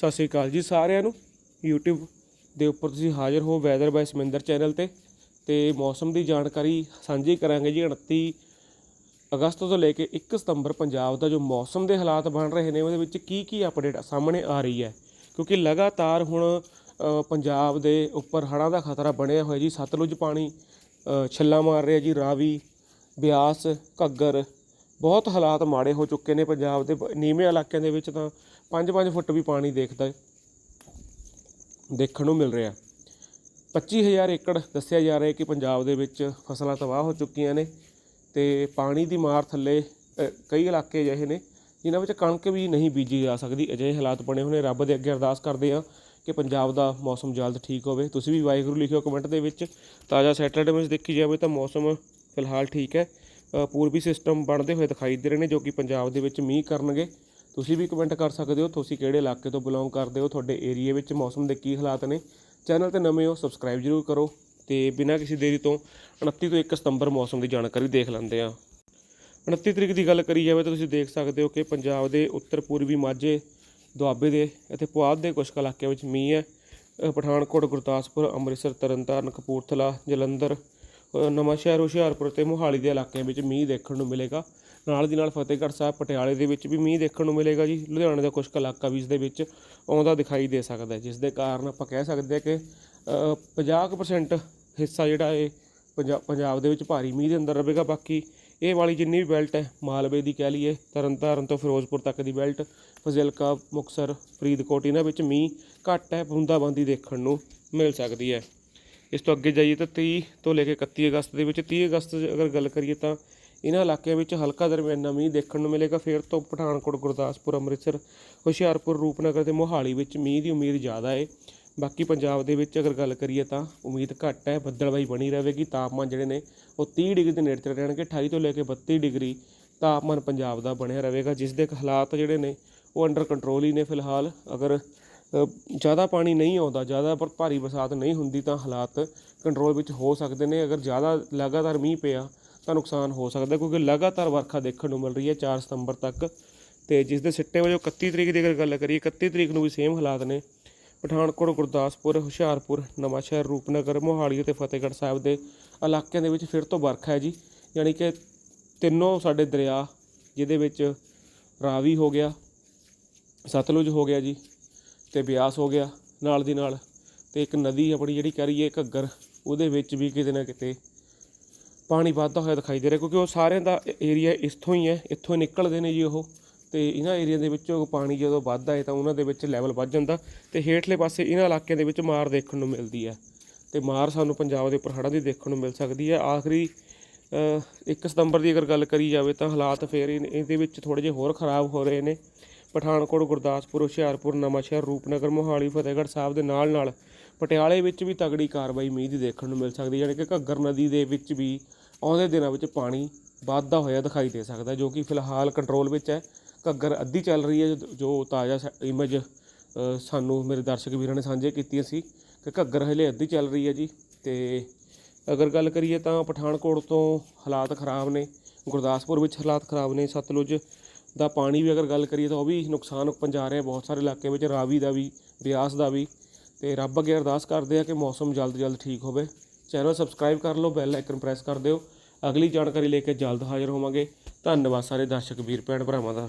ਸਤਿ ਸ਼੍ਰੀ ਅਕਾਲ ਜੀ ਸਾਰਿਆਂ ਨੂੰ। YouTube ਦੇ ਉੱਪਰ ਤੁਸੀਂ ਹਾਜ਼ਰ ਹੋ ਵੈਦਰ ਬਾਈ ਸਮਿੰਦਰ ਚੈਨਲ ਤੇ। ਤੇ ਮੌਸਮ ਦੀ ਜਾਣਕਾਰੀ ਸਾਂਝੀ ਕਰਾਂਗੇ ਜੀ 29 ਅਗਸਤ ਤੋਂ ਲੈ ਕੇ 1 ਸਤੰਬਰ ਪੰਜਾਬ ਦਾ ਜੋ ਮੌਸਮ ਦੇ ਹਾਲਾਤ ਬਣ ਰਹੇ ਨੇ ਉਹਦੇ ਵਿੱਚ ਕੀ ਕੀ ਅਪਡੇਟ ਸਾਹਮਣੇ ਆ ਰਹੀ ਹੈ। ਕਿਉਂਕਿ ਲਗਾਤਾਰ ਹੁਣ ਪੰਜਾਬ ਦੇ ਉੱਪਰ ਹੜ੍ਹਾਂ ਦਾ ਖਤਰਾ ਬਣਿਆ ਹੋਇਆ ਜੀ। ਸਤਲੁਜ ਪਾਣੀ ਅ, ਛੱਲਾ ਮਾਰ ਰਿਹਾ ਜੀ ਰਾਵੀ ਬਿਆਸ ਘੱਗਰ ਬਹੁਤ ਹਾਲਾਤ ਮਾੜੇ ਹੋ ਚੁੱਕੇ ਨੇ ਪੰਜਾਬ ਦੇ ਬ- ਨੀਵੇਂ ਇਲਾਕਿਆਂ ਦੇ ਵਿੱਚ ਤਾਂ 5-5 ਫੁੱਟ ਵੀ ਪਾਣੀ ਦੇਖਦਾ ਦੇਖਣ ਨੂੰ ਮਿਲ ਰਿਹਾ। 25000 ਏਕੜ ਦੱਸਿਆ ਜਾ ਰਿਹਾ ਕਿ ਪੰਜਾਬ ਦੇ ਵਿੱਚ ਫਸਲਾਂ ਤਬਾਹ ਹੋ ਚੁੱਕੀਆਂ ਨੇ ਤੇ ਪਾਣੀ ਦੀ ਮਾਰ ਥੱਲੇ ਕਈ ਇਲਾਕੇ ਅਜਿਹੇ ਨੇ ਜਿਨ੍ਹਾਂ ਵਿੱਚ ਕਣਕ ਵੀ ਨਹੀਂ ਬੀਜੀ ਜਾ ਸਕਦੀ। ਅਜਿਹੇ ਹਾਲਾਤ ਬਣੇ ਹੋਏ ਨੇ। ਰੱਬ ਦੇ ਅੱਗੇ ਅਰਦਾਸ ਕਰਦੇ ਆ ਕਿ ਪੰਜਾਬ ਦਾ ਮੌਸਮ ਜਲਦ ਠੀਕ ਹੋਵੇ। ਤੁਸੀਂ ਵੀ ਵਾਹਿਗੁਰੂ ਲਿਖਿਓ ਕਮੈਂਟ ਦੇ ਵਿੱਚ। ਤਾਜ਼ਾ ਸੈਟਰਡੇ ਵਿੱਚ ਦੇਖੀ ਜਾਵੇ ਤਾਂ ਮੌਸਮ ਫਿਲਹਾਲ ਠੀਕ ਹੈ। ਪੂਰਬੀ ਸਿਸਟਮ ਬਣਦੇ ਹੋਏ ਦਿਖਾਈ ਦੇ ਰਹੇ ਨੇ ਜੋ ਕਿ ਪੰਜਾਬ ਦੇ ਵਿੱਚ ਮੀਂਹ ਕਰਨਗੇ। ਤੁਸੀਂ ਵੀ ਕਮੈਂਟ ਕਰ ਸਕਦੇ ਹੋ, ਤੁਸੀਂ ਕਿਹੜੇ ਇਲਾਕੇ ਤੋਂ ਬਿਲੋਂਗ ਕਰਦੇ ਹੋ, ਤੁਹਾਡੇ ਏਰੀਆ ਵਿੱਚ ਮੌਸਮ ਦੇ ਕੀ ਹਾਲਾਤ ਨੇ। ਚੈਨਲ ਤੇ ਨਵੇਂ ਹੋ ਸਬਸਕ੍ਰਾਈਬ ਜ਼ਰੂਰ ਕਰੋ ਤੇ ਬਿਨਾਂ ਕਿਸੇ ਦੇਰੀ ਤੋਂ 29 ਤੋਂ 1 ਸਤੰਬਰ ਮੌਸਮ ਦੀ ਜਾਣਕਾਰੀ ਦੇਖ ਲੈਂਦੇ ਆ 29 ਤਰੀਕ ਦੀ ਗੱਲ ਕਰੀ ਜਾਵੇ ਤਾਂ ਤੁਸੀਂ ਦੇਖ ਸਕਦੇ ਹੋ ਕਿ ਪੰਜਾਬ ਦੇ ਉੱਤਰ ਪੂਰਬੀ ਮਾਝੇ, ਦੁਆਬੇ ਦੇ ਅਤੇ ਪੁਆਧ ਦੇ ਕੁਝ ਕੁ ਇਲਾਕਿਆਂ ਵਿੱਚ ਮੀਂਹ ਹੈ। ਪਠਾਨਕੋਟ, ਗੁਰਦਾਸਪੁਰ, ਅੰਮ੍ਰਿਤਸਰ, ਤਰਨਤਾਰਨ, ਕਪੂਰਥਲਾ, ਜਲੰਧਰ ਨਵਾਂਸ਼ਹਿਰ ਹੁਸ਼ਿਆਰਪੁਰ ਤੇ ਮੋਹਾਲੀ ਦੇ ਇਲਾਕਿਆਂ ਵਿੱਚ ਮੀਂਹ ਦੇਖਣ ਨੂੰ ਮਿਲੇਗਾ। ਨਾਲ ਦੀ ਨਾਲ ਫਤਿਹਗੜ੍ਹ ਸਾਹਿਬ ਪਟਿਆਲੇ ਦੇ ਵਿੱਚ ਵੀ ਮੀਂਹ ਦੇਖਣ ਨੂੰ ਮਿਲੇਗਾ ਜੀ। ਲੁਧਿਆਣੇ ਦਾ ਕੁਝ ਕੁ ਇਲਾਕਾ ਵੀ ਇਸ ਦੇ ਵਿੱਚ ਆਉਂਦਾ ਦਿਖਾਈ ਦੇ ਸਕਦਾ ਹੈ ਜਿਸ ਦੇ ਕਾਰਨ ਆਪਾਂ ਕਹਿ ਸਕਦੇ ਹਾਂ ਕਿ ਅ, 50% ਹਿੱਸਾ ਜਿਹੜਾ ਇਹ ਪੰਜਾਬ ਪੰਜਾਬ ਦੇ ਵਿੱਚ ਭਾਰੀ ਮੀਂਹ ਦੇ ਅੰਦਰ ਰਹੇਗਾ। ਬਾਕੀ ਇਹ ਵਾਲੀ ਜਿੰਨੀ ਵੀ ਬੈਲਟ ਹੈ ਮਾਲਵੇ ਦੀ ਕਹਿ ਲਈਏ ਤਰਨਤਾਰਨ ਤੋਂ ਫਿਰੋਜ਼ਪੁਰ ਤੱਕ ਦੀ ਬੈਲਟ ਫਜ਼ਿਲਕਾ ਮੁਕਸਰ ਫਰੀਦਕੋਟ ਇਹਨਾਂ ਵਿੱਚ ਮੀਂਹ ਘੱਟ ਹੈ ਬੂੰਦਾਬਾਂਦੀ ਦੇਖਣ ਨੂੰ ਮਿਲ ਸਕਦੀ ਹੈ। ਇਸ ਤੋਂ ਅੱਗੇ ਜਾਈਏ ਤਾਂ 30 ਤੋਂ ਲੈ ਕੇ 31 ਅਗਸਤ ਦੇ ਵਿੱਚ 30 ਅਗਸਤ ਅਗਰ ਗੱਲ ਕਰੀਏ ਤਾਂ ਇਹਨਾਂ ਇਲਾਕਿਆਂ ਵਿੱਚ ਹਲਕਾ ਦਰਮਿਆਨਾ ਮੀਂਹ ਦੇਖਣ ਨੂੰ ਮਿਲੇਗਾ। ਫਿਰ ਤੋਂ ਪਠਾਨਕੋਟ, ਗੁਰਦਾਸਪੁਰ, ਅੰਮ੍ਰਿਤਸਰ, ਹੁਸ਼ਿਆਰਪੁਰ, ਰੂਪਨਗਰ ਤੇ ਮੋਹਾਲੀ ਵਿੱਚ ਮੀਂਹ ਦੀ ਉਮੀਦ ਜ਼ਿਆਦਾ ਹੈ ਬਾਕੀ ਪੰਜਾਬ ਦੇ ਵਿੱਚ ਅਗਰ ਗੱਲ ਕਰੀਏ ਤਾਂ ਉਮੀਦ ਘੱਟ ਹੈ ਬੱਦਲਬਾਈ ਬਣੀ ਰਹੇਗੀ। ਤਾਪਮਾਨ ਜਿਹੜੇ ਨੇ ਉਹ 30 ਡਿਗਰੀ ਦੇ ਨੇੜੇ ਰਹਿਣਗੇ। 28 ਤੋਂ ਲੈ ਕੇ 32 ਡਿਗਰੀ ਤਾਪਮਾਨ ਪੰਜਾਬ ਦਾ ਬਣਿਆ ਰਹੇਗਾ, ਜਿਸ ਦੇ ਹਾਲਾਤ ਜਿਹੜੇ ਨੇ ਉਹ ਅੰਡਰ ਕੰਟਰੋਲ ਹੀ ਨੇ ਫਿਲਹਾਲ। ਅਗਰ ਜ਼ਿਆਦਾ ਪਾਣੀ ਨਹੀਂ ਆਉਂਦਾ, ਜ਼ਿਆਦਾ ਪਰ ਭਾਰੀ ਬਰਸਾਤ ਨਹੀਂ ਹੁੰਦੀ ਤਾਂ ਹਾਲਾਤ ਕੰਟਰੋਲ ਵਿੱਚ ਹੋ ਸਕਦੇ ਨੇ। ਅਗਰ ਜ਼ਿਆਦਾ ਲਗਾਤਾਰ ਮੀਂਹ ਪਿਆ ਤਾਂ ਨੁਕਸਾਨ ਹੋ ਸਕਦਾ ਕਿਉਂਕਿ ਲਗਾਤਾਰ ਵਰਖਾ ਦੇਖਣ ਨੂੰ ਮਿਲ ਰਹੀ ਹੈ 4 ਸਤੰਬਰ ਤੱਕ। ਤੇ ਜਿਸ ਦੇ ਸਿੱਟੇ ਵਜੋਂ 31 ਤਰੀਕ ਦੀ ਅਗਰ ਗੱਲ ਕਰੀਏ 31 ਤਰੀਕ ਨੂੰ ਵੀ ਸੇਮ ਹਾਲਾਤ ਨੇ। ਪਠਾਨਕੋਟ, ਗੁਰਦਾਸਪੁਰ, ਹੁਸ਼ਿਆਰਪੁਰ, ਨਵਾਂਸ਼ਹਿਰ, ਰੂਪਨਗਰ, ਮੋਹਾਲੀ ਅਤੇ ਫਤਿਹਗੜ੍ਹ ਸਾਹਿਬ ਦੇ ਇਲਾਕਿਆਂ ਦੇ ਵਿੱਚ ਫਿਰ ਤੋਂ ਵਰਖਾ ਹੈ ਜੀ। ਯਾਨੀ ਕਿ ਤਿੰਨੋਂ ਸਾਡੇ ਦਰਿਆ ਜਿਹਦੇ ਵਿੱਚ ਰਾਵੀ ਹੋ ਗਿਆ, ਸਤਲੁਜ ਹੋ ਗਿਆ ਜੀ। ਤੇ ਬਿਆਸ ਹੋ ਗਿਆ ਨਾਲ ਦੀ ਨਾਲ ਤੇ ਇੱਕ ਨਦੀ ਆਪਣੀ ਜਿਹੜੀ ਕਹਿ ਰਹੀ ਹੈ ਘੱਗਰ, ਉਹਦੇ ਵਿੱਚ ਵੀ ਕਿਤੇ ਨਾ ਕਿਤੇ ਪਾਣੀ ਵੱਧਦਾ ਹੋਇਆ ਦਿਖਾਈ ਦੇ ਰਿਹਾ ਕਿਉਂਕਿ ਉਹ ਸਾਰਿਆਂ ਦਾ ਏਰੀਆ ਇੱਥੋਂ ਹੀ ਹੈ, ਇੱਥੋਂ ਹੀ ਨਿਕਲਦੇ ਨੇ ਜੀ ਉਹ ਤੇ ਇਹਨਾਂ ਏਰੀਆ ਦੇ ਵਿੱਚੋਂ ਪਾਣੀ ਜਦੋਂ ਵੱਧਦਾ ਹੈ ਤਾਂ ਉਹਨਾਂ ਦੇ ਵਿੱਚ ਲੈਵਲ ਵੱਧ ਜਾਂਦਾ ਤੇ ਹੇਠਲੇ ਪਾਸੇ ਇਹਨਾਂ ਇਲਾਕਿਆਂ ਦੇ ਵਿੱਚ ਮਾਰ ਦੇਖਣ ਨੂੰ ਮਿਲਦੀ ਹੈ ਤੇ ਮਾਰ ਸਾਨੂੰ ਪੰਜਾਬ ਦੇ ਉੱਪਰ ਹੜ੍ਹਾਂ ਦੀ ਦੇਖਣ ਨੂੰ ਮਿਲ ਸਕਦੀ ਹੈ। ਆਖਰੀ 1 ਸਤੰਬਰ ਦੀ ਅਗਰ ਗੱਲ ਕਰੀ ਜਾਵੇ ਤਾਂ ਹਾਲਾਤ ਫੇਰ ਇਹਦੇ ਵਿੱਚ ਥੋੜੇ ਜਿਹੇ ਹੋਰ ਖਰਾਬ ਹੋ ਰਹੇ ਨੇ ਪਠਾਨਕੋਟ, ਗੁਰਦਾਸਪੁਰ, ਹੁਸ਼ਿਆਰਪੁਰ, ਨਵਾਂਸ਼ਹਿਰ, ਰੂਪਨਗਰ, ਮੋਹਾਲੀ, ਫਤਿਹਗੜ੍ਹ ਸਾਹਿਬ ਦੇ ਨਾਲ ਨਾਲ ਪਟਿਆਲੇ ਵਿੱਚ ਵੀ ਤਗੜੀ ਕਾਰਵਾਈ ਮੀਂਹ ਦੀ ਦੇਖਣ ਨੂੰ ਮਿਲ ਸਕਦੀ ਹੈ ਯਾਨੀ ਕਿ ਘੱਗਰ ਨਦੀ ਦੇ ਵਿੱਚ ਵੀ ਆਉਂਦੇ ਦਿਨਾਂ ਵਿੱਚ ਪਾਣੀ ਵੱਧਦਾ ਹੋਇਆ ਦਿਖਾਈ ਦੇ ਸਕਦਾ, ਜੋ ਕਿ ਫਿਲਹਾਲ ਕੰਟਰੋਲ ਵਿੱਚ ਹੈ। ਘੱਗਰ ਅੱਧੀ ਚੱਲ ਰਹੀ ਹੈ, ਜੋ- ਜੋ ਤਾਜ਼ਾ ਇਮੇਜ ਸਾਨੂੰ ਮੇਰੇ ਦਰਸ਼ਕ ਵੀਰਾਂ ਨੇ ਸਾਂਝੇ ਕੀਤੀਆਂ ਸੀ ਕਿ ਘੱਗਰ ਹਲੇ ਅੱਧੀ ਚੱਲ ਰਹੀ ਹੈ ਜੀ, ਤੇ ਅਗਰ ਗੱਲ ਕਰੀਏ ਤਾਂ ਪਠਾਨਕੋਟ ਤੋਂ ਹਾਲਾਤ ਖਰਾਬ ਨੇ, ਗੁਰਦਾਸਪੁਰ ਵਿੱਚ ਹਾਲਾਤ ਖਰਾਬ ਨੇ, ਸਤਲੁਜ ਦਾ ਪਾਣੀ ਵੀ ਅਗਰ ਗੱਲ ਕਰੀਏ ਤਾਂ ਉਹ ਵੀ ਨੁਕਸਾਨ ਪਹੁੰਚਾ ਰਿਹਾ ਬਹੁਤ ਸਾਰੇ ਇਲਾਕੇ ਵਿੱਚ, ਰਾਵੀ ਦਾ ਵੀ, ਬਿਆਸ ਦਾ ਵੀ। ਤੇ ਰੱਬ ਅੱਗੇ ਅਰਦਾਸ ਕਰਦੇ ਆ ਕਿ ਮੌਸਮ ਜਲਦ ਜਲਦ ਠੀਕ ਹੋਵੇ। ਚੈਨਲ ਸਬਸਕ੍ਰਾਈਬ ਕਰ ਲਓ, ਬੈਲ ਆਈਕਨ ਪ੍ਰੈਸ ਕਰ ਦਿਓ। ਅਗਲੀ ਜਾਣਕਾਰੀ ਲੈ ਕੇ ਜਲਦ ਹਾਜ਼ਰ ਹੋਵਾਂਗੇ। ਧੰਨਵਾਦ ਸਾਰੇ ਦਰਸ਼ਕ, ਵੀਰ, ਭੈਣ, ਭਰਾਵਾਂ ਦਾ।